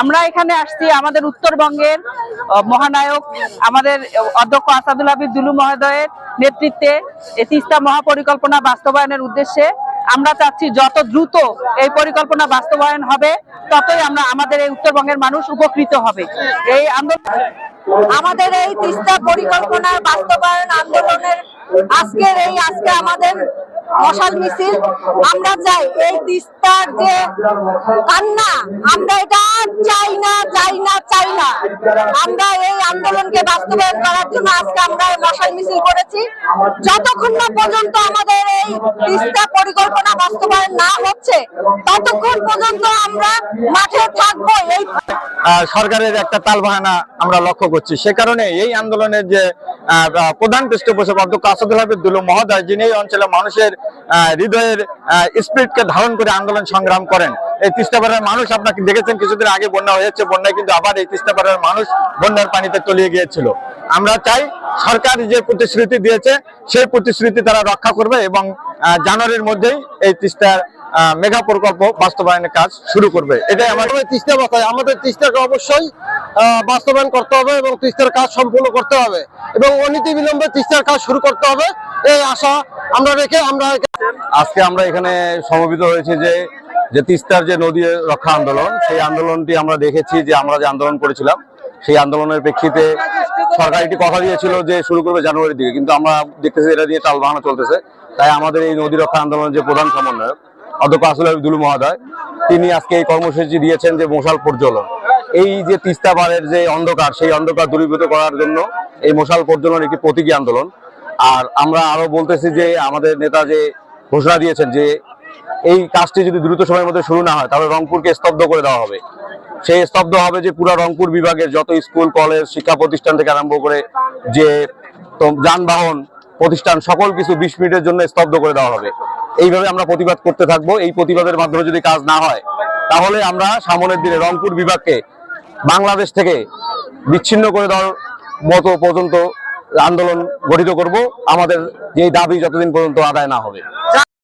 আমরা এখানে আসছি আমাদের উত্তরবঙ্গের মহানায়ক, আমাদের অধ্যক্ষ আসাদুল হাবিব দুলু মহোদয়ের নেতৃত্বে তিস্তা মহাপরিকল্পনা বাস্তবায়নের উদ্দেশ্যে আমরা চাচ্ছি যত দ্রুত এই পরিকল্পনা বাস্তবায়ন হবে, ততই আমরা আমাদের এই উত্তরবঙ্গের মানুষ উপকৃত হবে। এই আন্দোলন আমাদের এই তিস্তা পরিকল্পনার বাস্তবায়ন আন্দোলনের আজকের এই, আজকে আমাদের মশাল মিছিল, আমরা চাই এই তিস্তার যে কান্না, আমরা এটা চাই না চাই না চাই না। আমরা এই আন্দোলনকে বাস্তবায়ন করার জন্য আজকে আমরা মশাল মিছিল করেছি। যতক্ষণ না পর্যন্ত আমাদের এই তিস্তা পরিকল্পনা বাস্তবায়ন না হচ্ছে, ততক্ষণ পর্যন্ত আমরা মাঠে থাকব এই সরকারের একটা তালবাহানা আমরা লক্ষ্য করছি। সে কারণে এই আন্দোলনের যে প্রধান পৃষ্ঠপোষক অধ্যক্ষ আসাদুল হাবিব দুলু মহোদয়, যিনি এই অঞ্চলের মানুষের হৃদয়ের স্পিরিটকে ধারণ করে আন্দোলন সংগ্রাম করেন। এই তিস্তাপাড়ার মানুষ আপনাকে দেখেছেন, কিছুদিন আগে বন্যা হয়েছে, বন্যায় কিন্তু আবার এই তিস্তাপাড়ার মানুষ বন্যার পানিতে তলিয়ে গিয়েছিল। আমরা চাই সরকার যে প্রতিশ্রুতি দিয়েছে, সেই প্রতিশ্রুতি তারা রক্ষা করবে এবং জানুয়ারির মধ্যেই এই তিস্তার মেগা প্রকল্প বাস্তবায়নের কাজ শুরু করবে। এটাই আমাদের তিস্তা বাতায় আমাদের তিস্তাকে অবশ্যই বাস্তবায়ন করতে হবে এবং তিস্তার কাজ সম্পূর্ণ করতে হবে। এবং অনীতি বিলম্বে তিস্তার কাজ শুরু করতে হবে এই আশা আমরা রেখে আমরা আজকে আমরা এখানে সমবেত হয়েছি যে যে তিস্তার যে নদী রক্ষা আন্দোলন সেই আন্দোলনটি আমরা দেখেছি যে আমরা যে আন্দোলন করেছিলাম সেই আন্দোলনের প্রেক্ষিতে সরকার একটি কথা দিয়েছিল যে শুরু করবে জানুয়ারির দিকে কিন্তু আমরা দেখতেছি এটা দিয়ে টালবাহানা চলতেছে। তাই আমাদের এই নদী রক্ষা আন্দোলনের যে প্রধান সমন্বয়ক অধ্যক্ষ আসল দুলু মহোদয়, তিনি আজকে এই কর্মসূচি দিয়েছেন যে মশাল প্রজ্বলন। এই যে তিস্তা পাড়ের যে অন্ধকার, সেই অন্ধকার দূরীভূত করার জন্য এই মশাল প্রজ্বলন একটি প্রতীকী আন্দোলন। আর আমরা আরও বলতেছি যে আমাদের নেতা যে ঘোষণা দিয়েছেন যে এই কাজটি যদি দ্রুত সময়ের মধ্যে শুরু না হয়, তাহলে রংপুরকে স্তব্ধ করে দেওয়া হবে। সেই স্তব্ধ হবে যে পুরো রংপুর বিভাগের যত স্কুল, কলেজ, শিক্ষা প্রতিষ্ঠান থেকে আরম্ভ করে যে যানবাহন, প্রতিষ্ঠান, সকল কিছু বিশ মিনিটের জন্য স্তব্ধ করে দেওয়া হবে। এইভাবে আমরা প্রতিবাদ করতে থাকব। এই প্রতিবাদের মাধ্যমে যদি কাজ না হয়, তাহলে আমরা সামনের দিনে রংপুর বিভাগকে বাংলাদেশ থেকে বিচ্ছিন্ন করে দেওয়ার মতো পর্যন্ত আন্দোলন গঠিত করব। আমাদের যে দাবি যতদিন পর্যন্ত আদায় না হবে।